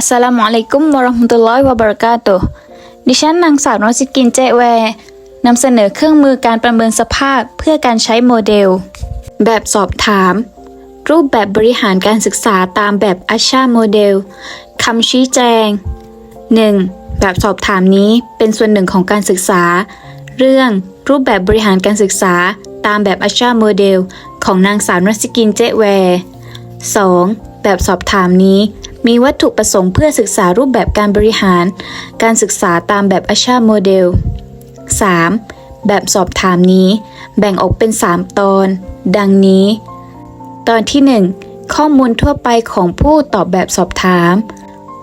อัสสลามุอะลัยกุมวะราะห์มะตุลลอฮิวะบะเราะกาตุดิฉันนางสาวนอสิกินเจแวร์นำเสนอเครื่องมือการประเมินสภาพเพื่อการใช้โมเดล แบบสอบถาม รูปแบบบริหารการศึกษาตามแบบอัชชาโมเดลคำชี้แจง 1. แบบสอบถามนี้เป็นส่วนหนึ่งของการศึกษา เรื่องรูปแบบบริหารการศึกษาตามแบบอัชชาโมเดลของนางสาวนอสิกินเจแวร์ 2. แบบสอบถามนี้ มีวัตถุประสงค์เพื่อศึกษารูปแบบการบริหาร การศึกษาตามแบบอาชาโมเดล 3. แบบสอบถามนี้แบ่งออกเป็น 3 ตอน ดังนี้ ตอนที่ 1 ข้อมูลทั่วไปของผู้ตอบแบบสอบถาม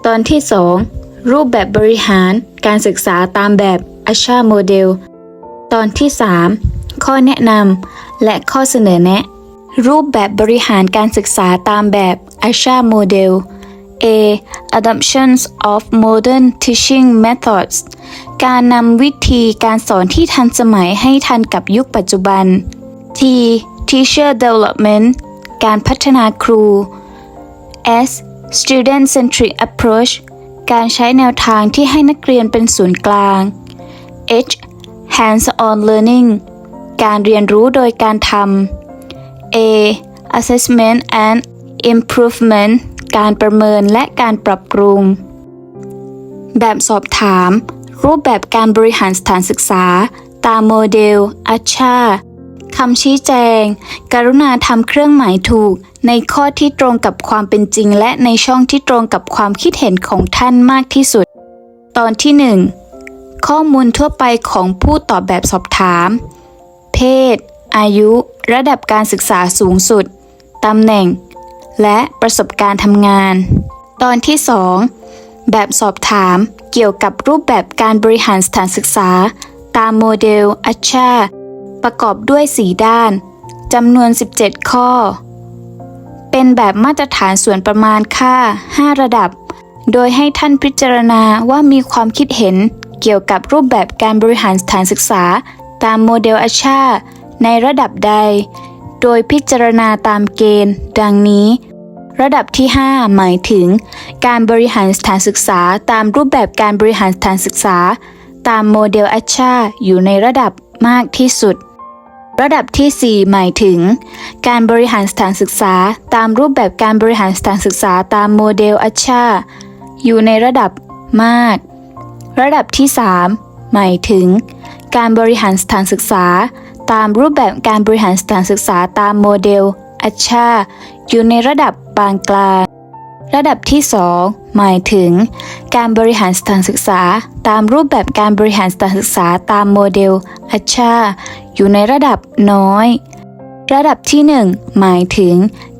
ตอนที่ 2 รูปแบบบริหาร การศึกษาตามแบบอาชาโมเดล ตอนที่ 3 ข้อแนะนำและข้อเสนอแนะ รูปแบบบริหารการศึกษาตามแบบ ASHA Model A. Adoptions of Modern Teaching Methods การนำวิธีการสอนที่ทันสมัยให้ทันกับยุคปัจจุบัน T. Teacher Development การพัฒนาครู S. Student Centric Approach การใช้แนวทางที่ให้นักเรียนเป็นศูนย์กลาง H. Hands-on Learning การเรียนรู้โดยการทำ A. Assessment and Improvement การประเมินและการปรับปรุง แบบสอบถาม รูปแบบการบริหารสถานศึกษา ตามโมเดลอัชชาคำชี้แจง กรุณาทำเครื่องหมายถูก ในข้อที่ตรงกับความเป็นจริง และในช่องที่ตรงกับความคิดเห็นของท่านมากที่สุด ตอนที่ 1 ข้อมูลทั่วไปของผู้ตอบแบบสอบถาม เพศ อายุ ระดับการศึกษาสูงสุด ตำแหน่ง และประสบการณ์ทำงาน ตอนที่ 2 แบบสอบถามเกี่ยวกับรูปแบบการบริหารสถานศึกษา ตามโมเดลอัชชา ประกอบด้วย 4 ด้านจำนวน 17 ข้อ เป็นแบบมาตรฐานส่วนประมาณค่า 5 ระดับ โดยให้ท่านพิจารณาว่ามีความคิดเห็นเกี่ยวกับรูปแบบการบริหารสถานศึกษา ตามโมเดลอัชชาในระดับใด โดยพิจารณาตามเกณฑ์ ดังนี้ ระดับที่ 5 หมายถึง การบริหารสถานศึกษาตามรูปแบบการบริหารสถานศึกษา ตามโมเดลอัชชาอยู่ในระดับมากที่สุด ระดับที่ 4 หมายถึง การบริหารสถานศึกษา ตามรูปแบบการบริหารสถานศึกษาตามโมเดลอัชชาอยู่ในระดับมาก ระดับที่ 3 หมายถึง การบริหารสถานศึกษา ตามรูปแบบการบริหารสถานศึกษาตามโมเดลอัชชาอยู่ในระดับปานกลาง ระดับที่ 2 หมายถึง การบริหารสถานศึกษา ตามรูปแบบการบริหารสถานศึกษาตามโมเดลอัชชาอยู่ในระดับน้อย ระดับที่ 1 หมายถึง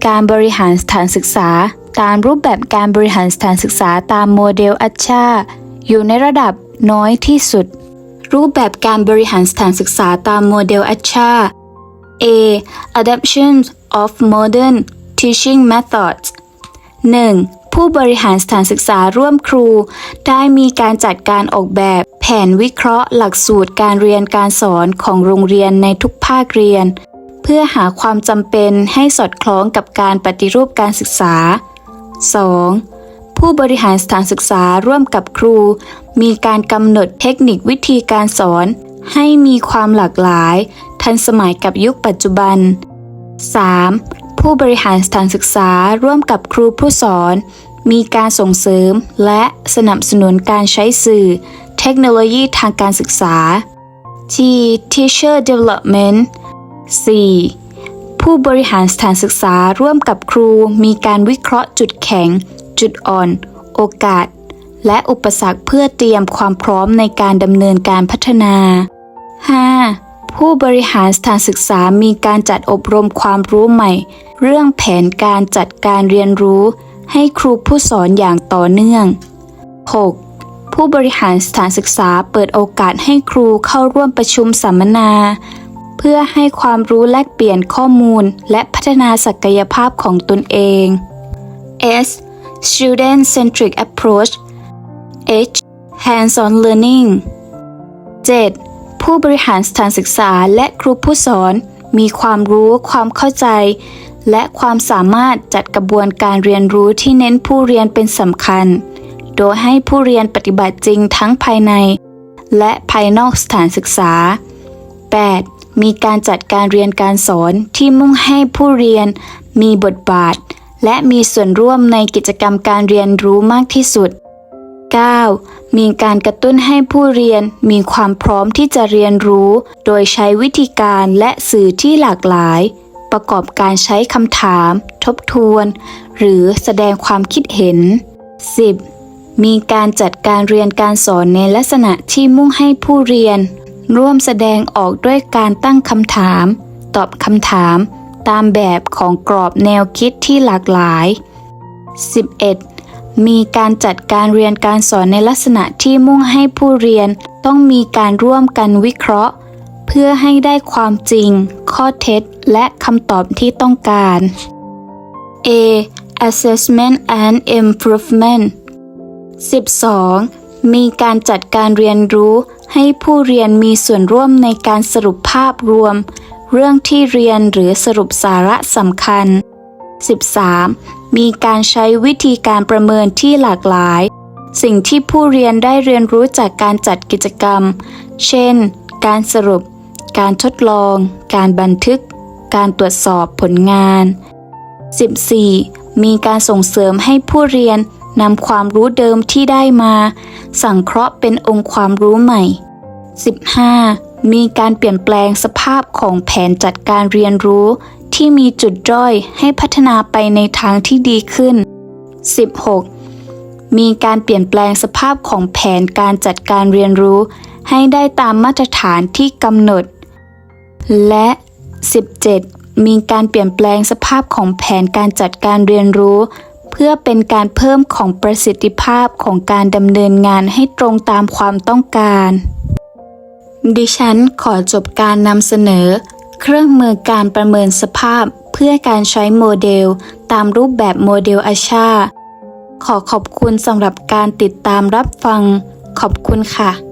การบริหารสถานศึกษา ตามรูปแบบการบริหารสถานศึกษาตามโมเดลอัชชาอยู่ในระดับน้อยที่สุด รูปแบบการบริหารสถานศึกษาตามโมเดลอัชชา A. Adoption of modern teaching methods 1. ผู้บริหารสถานศึกษาร่วมครู ได้มีการจัดการออกแบบแผนวิเคราะห์หลักสูตรการเรียนการสอนของโรงเรียนในทุกภาคเรียน เพื่อหาความจำเป็นให้สอดคล้องกับการปฏิรูปการศึกษา 2. ผู้บริหารสถานศึกษาร่วมกับครู มีการกำหนดเทคนิควิธีการสอน ให้มีความหลากหลาย ทันสมัยกับยุคปัจจุบัน 3. ผู้บริหารสถานศึกษาร่วมกับครูผู้สอน มีการส่งเสริมและสนับสนุนการใช้สื่อ เทคโนโลยีทางการศึกษา T Teacher Development 4. ผู้บริหารสถานศึกษาร่วมกับครูมีการวิเคราะห์จุดแข็ง จุดอ่อน โอกาส และอุปสรรคเพื่อเตรียมความพร้อมในการดำเนินการพัฒนา 5. ผู้บริหารสถานศึกษามีการจัดอบรมความรู้ใหม่ เรื่องแผนการจัดการเรียนรู้ ให้ครูผู้สอนอย่างต่อเนื่อง 6. ผู้บริหารสถานศึกษาเปิดโอกาสให้ครูเข้าร่วมประชุมสัมมนา เพื่อให้ความรู้แลกเปลี่ยนข้อมูลและพัฒนาศักยภาพของตนเอง S Student Centric Approach H Hands-on Learning 7. ผู้บริหารสถานศึกษาและครูผู้สอน มีความรู้ความเข้าใจ และความสามารถจัดกระบวนการเรียนรู้ที่เน้นผู้เรียนเป็นสำคัญ โดยให้ผู้เรียนปฏิบัติจริงทั้งภายใน และภายนอกสถานศึกษา 8. มีการจัดการเรียนการสอนที่มุ่งให้ผู้เรียนมีบทบาท และมีส่วนร่วมในกิจกรรมการเรียนรู้มากที่สุด 9. มีการกระตุ้นให้ผู้เรียนมีความพร้อมที่จะเรียนรู้ โดยใช้วิธีการและสื่อที่หลากหลาย ประกอบการใช้คำถาม ทบทวน หรือแสดงความคิดเห็น 10. มีการจัดการเรียนการสอนในลักษณะที่มุ่งให้ผู้เรียน ร่วมแสดงออกด้วยการตั้งคำถาม ตอบคำถาม ตามแบบของกรอบแนวคิดที่หลากหลาย 11. มีการจัดการเรียนการสอนในลักษณะที่มุ่งให้ผู้เรียนต้องมีการร่วมกันวิเคราะห์ เพื่อให้ได้ความจริง ข้อเท็จ และคำตอบที่ต้องการ A. Assessment and Improvement 12. มีการจัดการเรียนรู้ให้ผู้เรียนมีส่วนร่วมในการสรุปภาพรวม เรื่องที่เรียนหรือสรุปสาระสำคัญ 13. มีการใช้วิธีการประเมินที่หลากหลาย สิ่งที่ผู้เรียนได้เรียนรู้จากการจัดกิจกรรม เช่น การสรุป การทดลอง การบันทึก การตรวจสอบผลงาน 14. มีการส่งเสริมให้ผู้เรียนนำความรู้เดิมที่ได้มา สังเคราะห์เป็นองค์ความรู้ใหม่ 15. มีการเปลี่ยนแปลงสภาพของแผนจัดการเรียนรู้ ที่มีจุดด้อยให้พัฒนาไปในทางที่ดีขึ้น 16. มีการเปลี่ยนแปลงสภาพของแผนการจัดการเรียนรู้ ให้ได้ตามมาตรฐานที่กำหนด และ 17. มีการเปลี่ยนแปลงสภาพของแผนการจัดการเรียนรู้เพื่อเป็นการเพิ่มของประสิทธิภาพของการดำเนินงานให้ตรงตามความต้องการ ดิฉันขอจบการนำเสนอ เครื่องมือการประเมินสภาพเพื่อการใช้โมเดล ตามรูปแบบโมเดลอาชา ขอขอบคุณสำหรับการติดตามรับฟัง ขอบคุณค่ะ